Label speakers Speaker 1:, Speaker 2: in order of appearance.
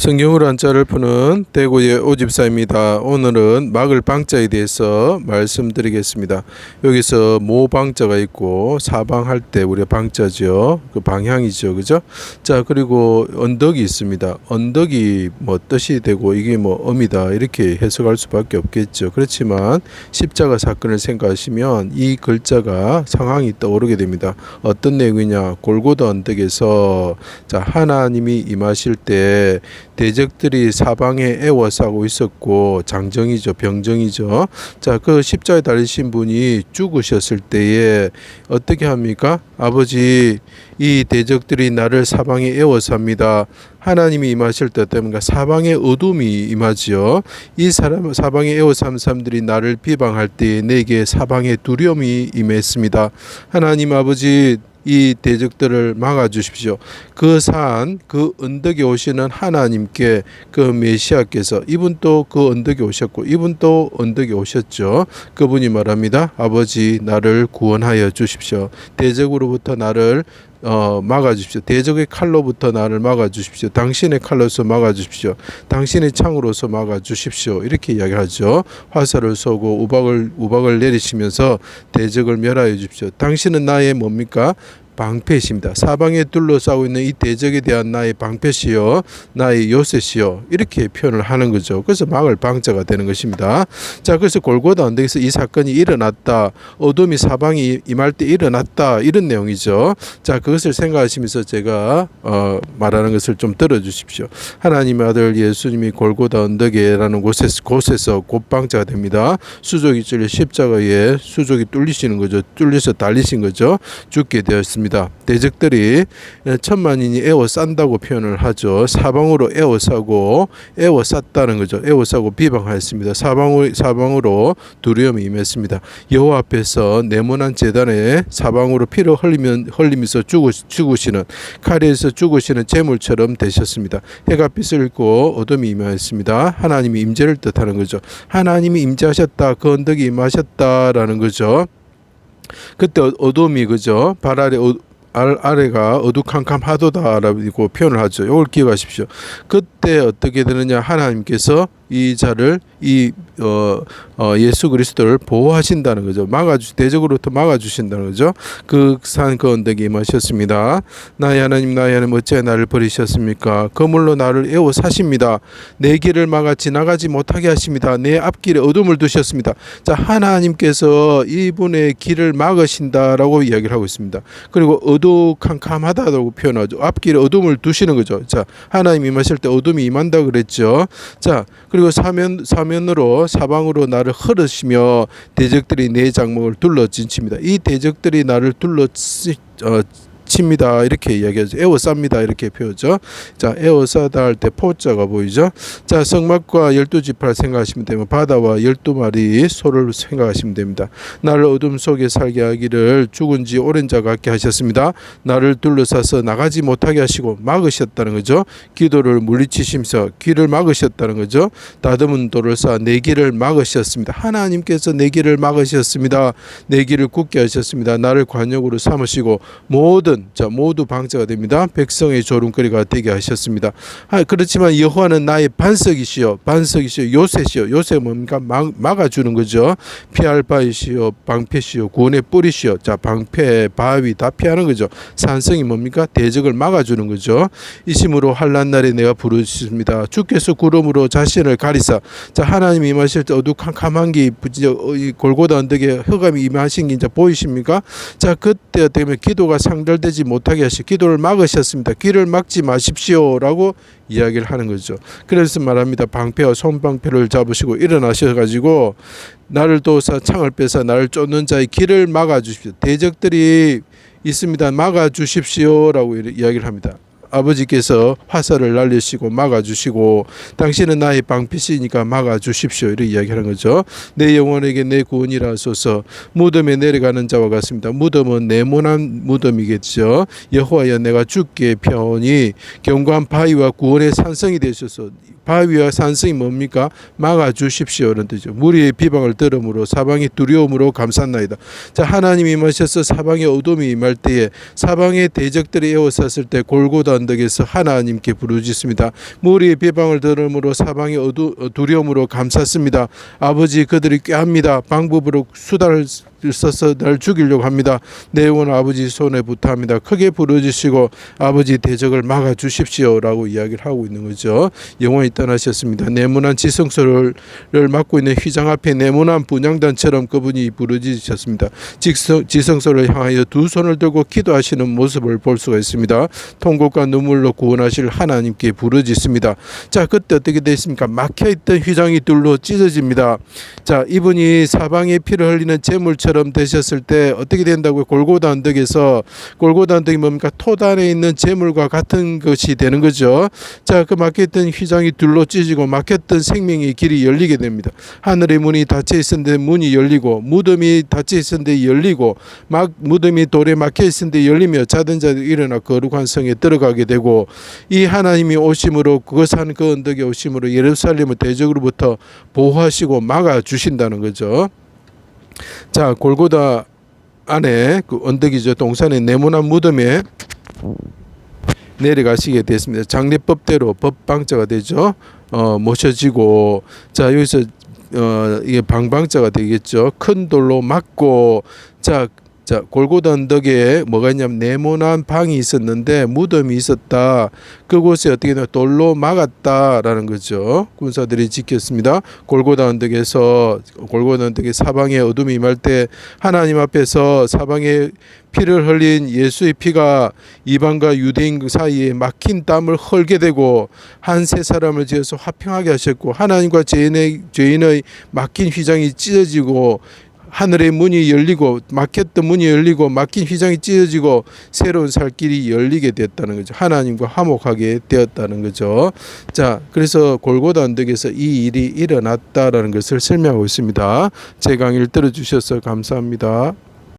Speaker 1: 성경으로 한자를 푸는 대구의 오집사입니다. 오늘은 막을 방자에 대해서 말씀드리겠습니다. 여기서 모 방자가 있고 사방할 때 우리가 방자죠. 그 방향이죠. 그죠? 자, 그리고 언덕이 있습니다. 언덕이 뭐 뜻이 되고 이게 뭐 엄이다. 이렇게 해석할 수밖에 없겠죠. 그렇지만 십자가 사건을 생각하시면 이 글자가 상황이 떠오르게 됩니다. 어떤 내용이냐? 골고다 언덕에서 자, 하나님이 임하실 때 대적들이 사방에 애워싸고 있었고 장정이죠 병정이죠. 자 그 십자에 달리신 분이 죽으셨을 때에 어떻게 합니까? 아버지 이 대적들이 나를 사방에 애워쌉니다. 하나님이 임하실 때 때문에 사방에 어둠이 임하지요. 이 사람 사방에 애워싸는 사람들이 나를 비방할 때에 내게 사방에 두려움이 임했습니다. 하나님 아버지 이 대적들을 막아 주십시오. 그 산, 그 언덕에 오시는 하나님께 그 메시아께서 이분 또 그 언덕에 오셨고 이분 또 언덕에 오셨죠. 그분이 말합니다. 아버지 나를 구원하여 주십시오. 대적으로부터 나를 어, 막아 주십시오. 대적의 칼로부터 나를 막아 주십시오. 당신의 칼로서 막아 주십시오. 당신의 창으로서 막아 주십시오. 이렇게 이야기하죠. 화살을 쏘고 우박을 우박을 내리시면서 대적을 멸하여 주십시오. 당신은 나의 뭡니까? 방패십니다. 사방에 둘러싸고 있는 이 대적에 대한 나의 방패시요, 나의 요새시요 이렇게 표현을 하는 거죠. 그래서 막을 방자가 되는 것입니다. 자, 그래서 골고다 언덕에서 이 사건이 일어났다, 어둠이 사방이 임할 때 일어났다 이런 내용이죠. 자, 그것을 생각하시면서 제가 어, 말하는 것을 좀 들어주십시오. 하나님의 아들 예수님이 골고다 언덕에라는 곳에서 곳에서 곧방자가 됩니다. 수족이 찔려 십자가에 수족이 뚫리시는 거죠. 뚫려서 달리신 거죠. 죽게 되었습니다. 대적들이 천만인이 에워싼다고 표현을 하죠. 사방으로 에워싸고 에워쌌다는 거죠. 에워싸고 비방하였습니다. 사방으로, 사방으로 두려움이 임했습니다. 여호와 앞에서 네모난 재단에 사방으로 피를 흘리면 흘리면서 죽으, 죽으시는 칼에서 죽으시는 제물처럼 되셨습니다. 해가 빛을 잃고 어둠이 임하였습니다. 하나님이 임재를 뜻하는 거죠. 하나님이 임재하셨다. 그 언덕이 임하셨다라는 거죠. 그때 어- 어둠이 그죠 발 아래 어, 알, 아래가 어두캄캄 하도다라고 표현을 하죠. 이걸 기억하십시오. 그때 어떻게 되느냐 하나님께서 이 자를 이 어, 어, 예수 그리스도를 보호하신다는 거죠. 막아주 대적으로부터 막아주신다는 거죠. 그산 그 언덕에 임하셨습니다. 나의 하나님 나의 하나님 어찌 나를 버리셨습니까? 그물로 나를 에워 사십니다. 내 길을 막아 지나가지 못하게 하십니다. 내 앞길에 어둠을 두셨습니다. 자 하나님께서 이분의 길을 막으신다라고 이야기를 하고 있습니다. 그리고 어두캄캄하다고 표현하죠. 앞길에 어둠을 두시는 거죠. 자 하나님 임하실 때 어둠이 임한다 그랬죠. 자 그리고 사면 사면으로 사방으로 나를 흐르시며 대적들이 내 장막을 둘러 진칩니다. 이 대적들이 나를 둘러 치, 어, 칩니다. 이렇게 이야기하죠. 에워쌉니다. 이렇게 표현죠. 자 에워싸다 할 때 포자가 보이죠? 자 성막과 열두 지파를 생각하시면 되면 바다와 열두 마리 소를 생각하시면 됩니다. 나를 어둠 속에 살게 하기를 죽은 지 오랜 자 같게 하셨습니다. 나를 둘러싸서 나가지 못하게 하시고 막으셨다는 거죠. 기도를 물리치시면서 길을 막으셨다는 거죠. 다듬은 돌을 쌓아 내 길을 막으셨습니다. 하나님께서 내 길을 막으셨습니다. 내 길을 굳게 하셨습니다. 나를 관역으로 삼으시고 모든 자 모두 방자가 됩니다. 백성의 조롱거리가 되게 하셨습니다. 아, 그렇지만 여호와는 나의 반석이시요 반석이시요 요새시요 요새 뭡니까 막, 막아주는 거죠. 피할 바이시요 방패시요 구원의 뿌리시요 자 방패 바위 다 피하는 거죠. 산성이 뭡니까 대적을 막아주는 거죠. 이심으로 환란 날에 내가 부르셨습니다. 주께서 구름으로 자신을 가리사 자 하나님이 임하실 때 어두캄캄한 게 골고다 언덕에 흑암이 임하신 게 이제 보이십니까? 자 그때 되면 기도가 상달되 지 못하게 하시 기도를 막으셨습니다. 귀를 막지 마십시오라고 이야기를 하는 거죠. 그래서 말합니다. 방패와 손방패를 잡으시고 일어나셔 가지고 나를 도사 창을 빼서 나를 쫓는 자의 길을 막아 주십시오. 대적들이 있습니다. 막아 주십시오라고 이야기를 합니다. 아버지께서 화살을 날리시고 막아주시고 당신은 나의 방패시니까 막아주십시오. 이렇게 이야기하는 거죠. 내 영혼에게 내 구원이라소서. 무덤에 내려가는 자와 같습니다. 무덤은 네모난 무덤이겠죠. 여호와여 내가 죽게 편이 경관 바위와 구원의 산성이 되셔서 바위와 산성이 뭡니까 막아주십시오라는 뜻이죠 무리의 비방을 들음으로 사방이 두려움으로 감쌌나이다 자 하나님이 임하셔서 사방에 어둠이 임할 때에 사방의 대적들이 에워쌌을 때 골고다 언덕에서 하나님께 부르짖습니다. 무리의 비방을 들음으로 사방이 어두, 어, 두려움으로 감쌌습니다. 아버지 그들이 꾀합니다. 방법으로 수단을 써서 날 죽이려고 합니다. 내 영혼 아버지 손에 부탁합니다. 크게 부르짖으시고 아버지 대적을 막아 주십시오라고 이야기를 하고 있는 거죠. 영원히 떠나셨습니다. 네모난 지성소를 맡고 있는 휘장 앞에 네모난 분향단처럼 그분이 부르짖으셨습니다. 지성소를 향하여 두 손을 들고 기도하시는 모습을 볼 수가 있습니다. 통곡과 눈물로 구원하실 하나님께 부르짖습니다. 자 그때 어떻게 됐습니까? 막혀 있던 휘장이 둘로 찢어집니다. 자 이분이 사방에 피를 흘리는 제물처럼 되셨을 때 어떻게 된다고요? 골고다 언덕에서 골고다 언덕이 뭡니까? 토단에 있는 제물과 같은 것이 되는 거죠. 자 그 막혔던 휘장이 둘로 찢어지고 막혔던 생명의 길이 열리게 됩니다. 하늘의 문이 닫혀 있었는데 문이 열리고 무덤이 닫혀 있었는데 열리고 막 무덤이 돌에 막혀 있었는데 열리며 자던 자들 일어나 거룩한 성에 들어가게 되고 이 하나님이 오심으로 그것한 그 언덕에 오심으로 예루살렘을 대적으로부터 보호하시고 막아 주신다는 거죠. 자 골고다 안에 그 언덕이죠 동산의 네모난 무덤에 내려가시게 됐습니다. 장례법대로 법방자가 되죠. 어 모셔지고 자 여기서 어 이게 방방자가 되겠죠. 큰 돌로 막고 자. 자 골고다 언덕에 뭐가 있냐면 네모난 방이 있었는데 무덤이 있었다. 그곳에 어떻게 되나 돌로 막았다라는 거죠. 군사들이 지켰습니다. 골고다 언덕에서 골고다 언덕의 사방에 어둠이 임할 때 하나님 앞에서 사방에 피를 흘린 예수의 피가 이방과 유대인 사이에 막힌 땀을 흘게 되고 한 세 사람을 지어서 화평하게 하셨고 하나님과 죄인의 죄인의 막힌 휘장이 찢어지고 하늘의 문이 열리고 막혔던 문이 열리고 막힌 휘장이 찢어지고 새로운 살 길이 열리게 됐다는 거죠. 하나님과 화목하게 되었다는 거죠. 자, 그래서 골고다 언덕에서 이 일이 일어났다라는 것을 설명하고 있습니다. 제 강의를 들어주셔서 감사합니다.